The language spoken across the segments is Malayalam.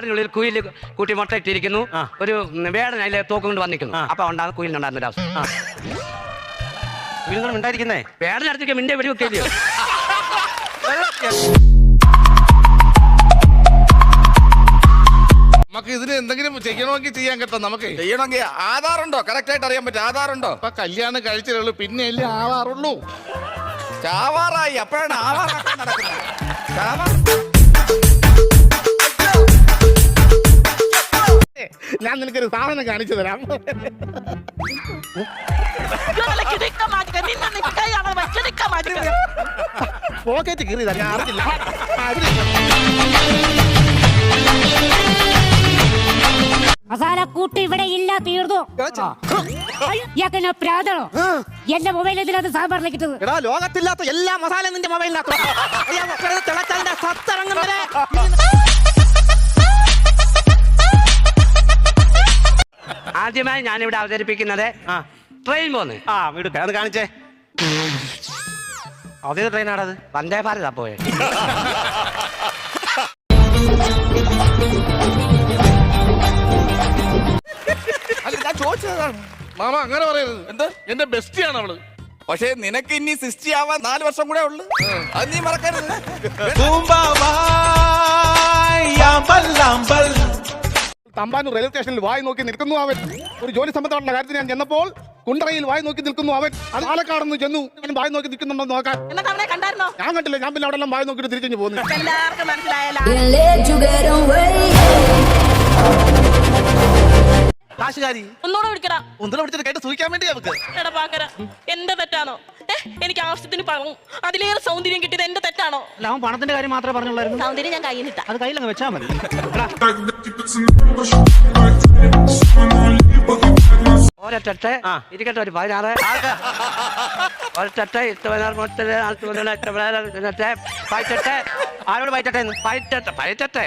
കാടിനുള്ളിൽ കുയിൽ കൂട്ടി മുട്ടയിട്ടിരിക്കുന്നു. ഇട്ടിരിക്കുന്നു ഒരു വേടൻ അതിലെ തോക്കും കൊണ്ട് വന്നിരിക്കുന്നു. അപ്പൊ ഉണ്ടാകുന്ന കുയിലിനുണ്ടാകുന്ന ഒരു അവസ്ഥ. ഉണ്ടായിരിക്കുന്നേ? വേടൻ അടുത്തേക്ക് മിന്റെ വെടി വെക്കില്ലയോ നമുക്ക് ഇതിന് എന്തെങ്കിലും ചെയ്യണമെങ്കിൽ ചെയ്യാൻ കേട്ടോ നമുക്ക്. ചെയ്യണമെങ്കിൽ ആധാറുണ്ടോ? കറക്റ്റ് ആയിട്ട് അറിയാൻ പറ്റും. ആധാറുണ്ടോ? ഇപ്പൊ കല്യാണം കഴിച്ചിട്ടുള്ളൂ പിന്നെ അല്ലേ ആവാറുള്ളൂ. ചാവാറായി. അപ്പോഴാണ് ആവാറാക്കാൻ നടക്കുന്നത്. ഞാൻ നിനക്കൊരു സാധനം കാണിച്ചു തരാം. പോക്കറ്റ് കീറി ഞാൻ അറിഞ്ഞില്ല. മസാല കൂട്ടി ഇവിടെ ഇല്ല തീർന്നു. എന്റെ മൊബൈൽ ഇതിനകത്ത് സാമ്പാറിലേക്ക് ഇട്ടത്. എടാ ലോകത്തില്ലാത്ത എല്ലാ മസാല നിന്റെ മൊബൈലിനകത്ത് തിളച്ചതിന്റെ വരെ ഞാൻ ഞാനിവിടെ അവതരിപ്പിക്കുന്നത് ട്രെയിൻ പോന്ന്. ആ വീട് അത് കാണിച്ചേ. അതേ? ട്രെയിനാണത് വന്ദേ ഭാരതാ അപ്പോ അല്ല ഞാൻ ചോദിച്ചതാണ്. മാമ അങ്ങനെ പറയരുത്. എന്ത്? എന്റെ ബെസ്റ്റിയാണ് അവൾ. പക്ഷേ നിനക്ക് ഇനി സിസ്റ്റി ആവാൻ നാല് വർഷം കൂടെ ഉള്ളു. അത് നീ മറക്കരുത്. തമ്പാനൂർ റെയിൽവേ സ്റ്റേഷനിൽ വായി നോക്കി നിൽക്കുന്നു അവൻ. ഒരു ജോലി സംബന്ധമായിട്ടുള്ള കാര്യത്തിന് ഞാൻ ചെന്നപ്പോൾ കുണ്ടറയിൽ വായി നോക്കി നിൽക്കുന്നു അവൻ. അത് പാലക്കാടെന്ന് ചെന്നു. ഞാൻ വായി നോക്കി നിൽക്കുന്നുണ്ടോ നോക്കാൻ. ഞാൻ കണ്ടില്ല. ഞാൻ പിന്നെ അവിടെ എല്ലാം വായി നോക്കിട്ട് തിരിച്ചു പോകുന്നു എല്ലാവർക്കും മനസ്സിലായല്ലോ. കാശുകാരി. ഒന്നുകൂടെ വിളിക്കടാ. ഒന്നുകൂടെ വിളിച്ചിട്ട് കേട്ട് സൂക്ഷിക്കാൻ വേണ്ടി നമുക്ക് എടാ പാക്കര എന്റെ തെറ്റാണോ? എനിക്ക് ആവശ്യത്തിന് പണം. അതിലേറെ സൗന്ദര്യം കിട്ടിയത് എന്റെ തെറ്റാണോ? അല്ല അവൻ പണത്തിന്റെ കാര്യം മാത്രമേ പറഞ്ഞുള്ളായിരുന്നു. സൗന്ദര്യം ഞാൻ കയ്യിൽ നിട്ടാ അത് കയ്യിലങ്ങ് വെച്ചാൽ മതി. ആ. ഇരിക്കട്ടെ ഒരു പതിനാറ്. ഒരൊട്ടെ എട്ട് പതിനാറ് മുപ്പത് നാൽപ്പത് മുതൽ എട്ട് പതിനാറ് പതിനെട്ട് പതിനെട്ട്. ആരോട് പയറ്റട്ടെ പതിനെട്ട്. പതിനെട്ട്.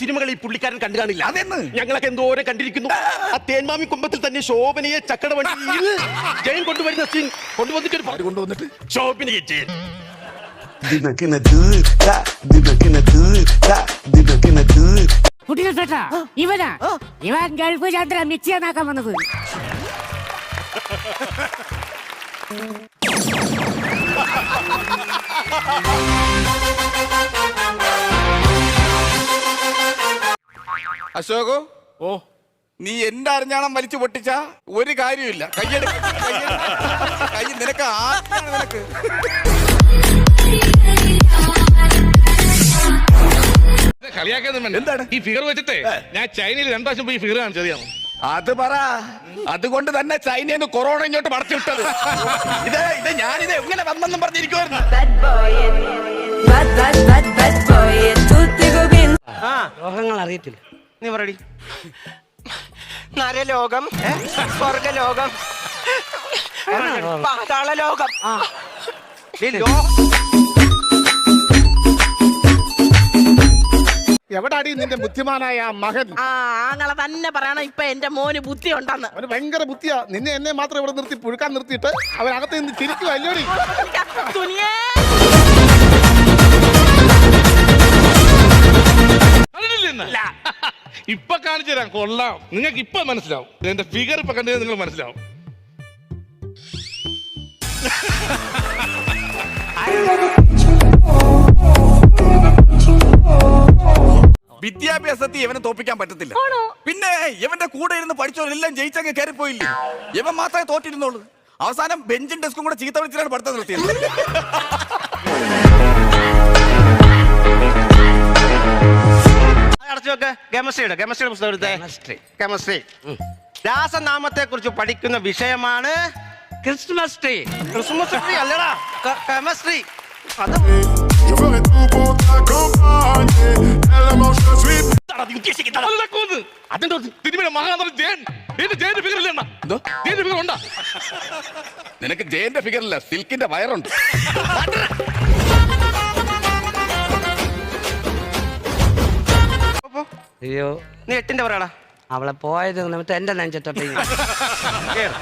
സിനിമകൾ ഈ പുള്ളിക്കാരൻ കണ്ടു കാണില്ല. അതെന്ന്? ഞങ്ങളൊക്കെ എന്തോരം കണ്ടിരിക്കുന്നു. ആ തേന്മാമി കുമ്പത്തിൽ തന്നെ ശോഭനയെ ചക്കട വണ്ടിയിൽ ജയൻ കൊണ്ടുവരുന്ന സീൻ കൊണ്ടുവന്നിട്ട് ഒരു പാട്ട് കൊണ്ടുവന്നിട്ട്? ശോഭനയെ ജയൻ dinakina ഇവനാ. ഇവൻ ഗൾഫ് ചന്ദ്ര മിക്സിയാക്കാൻ വന്നത്. അശോകോ ഓ. നീ എന്റെ അരഞ്ഞാണം വലിച്ചു പൊട്ടിച്ച ഒരു കാര്യമില്ല കയ്യെടുക്ക കയ്യെടുക്ക. കൈ നിനക്ക് ആദ്യമാണ് നിനക്ക്. കളിയാക്കാൻ എന്താണ്? ഈ ഫിഗർ വെച്ചിട്ടേ ഞാൻ ചൈനയിൽ രണ്ടു പ്രാവശ്യം പോയി ഫിഗർ കാണിച്ചറിയാമോ അത് പറ. അതുകൊണ്ട് തന്നെ ചൈനയിൽ കൊറോണ ഇങ്ങോട്ട് പടച്ചു വിട്ടത്. ഇത് ഇത് ഞാനിത് എങ്ങനെ വന്നെന്നും പറഞ്ഞിരിക്കുവായിരുന്നു. രോഗങ്ങൾ അറിയത്തില്ല. നീ പറയടി നരലോകം സ്വർഗലോകം പാതാളലോകം. ഈ ലോ- എവിടാടി നിന്റെ ബുദ്ധിമാനായ ആ മകൻ? ആ ആങ്ങളെ തന്നെ പറയണം ഇപ്പൊ എന്റെ മോന് ബുദ്ധി ഉണ്ടെന്ന്. അവന് ഭയങ്കര ബുദ്ധിയാ. നിന്നെ എന്നെ മാത്രം ഇവിടെ നിർത്തി പുഴുക്കാൻ നിർത്തിയിട്ട് അവനകത്ത് നിന്ന് ചിരിക്കുക അല്ലോടി. തുനിയേ. ഇപ്പൊ കാണിച്ചു തരാം കൊള്ളാം. നിങ്ങൾക്ക് ഇപ്പൊ മനസ്സിലാവും. എന്റെ ഫിഗർ ഇപ്പൊ കണ്ടു നിങ്ങൾ മനസ്സിലാവും. വിദ്യാഭ്യാസത്തിൽ ഇവനെ തോപ്പിക്കാൻ പറ്റത്തില്ല. പിന്നെ ഇവന്റെ കൂടെ ഇരുന്ന് പഠിച്ചവരെല്ലാം ജയിച്ചങ്ങ് കയറിപ്പോയില്ലേ? ഇവൻ മാത്രമേ തോറ്റിരുന്നുള്ളൂ. അവസാനം ബെഞ്ചും ഡെസ്കും കൂടെ ചീത്ത വിളിച്ചിട്ടാണ് പഠിത്തം നിർത്തിയത്. കെമിസ്ട്രിയുടെ കെമിസ്ട്രിയുടെ പുസ്തകം എടുത്തേ. കെമിസ്ട്രി കെമിസ്ട്രി രാസനാമത്തെ കുറിച്ച് പഠിക്കുന്ന വിഷയമാണ് ക്രിസ്മസ് ട്രീ ക്രിസ്മസ് ട്രീ അല്ലടാ കെമിസ്ട്രി അത് നിനക്ക് ജയന്റെ ഫിഗർ ഇല്ല സിൽക്കിന്റെ വയറുണ്ട്. അയ്യോ. നീ എട്ടിന്റെ പറയടാ അവളെ പോയത് നിമിത്തം എന്റെ നെഞ്ചത്തോട്ട് കേറ്.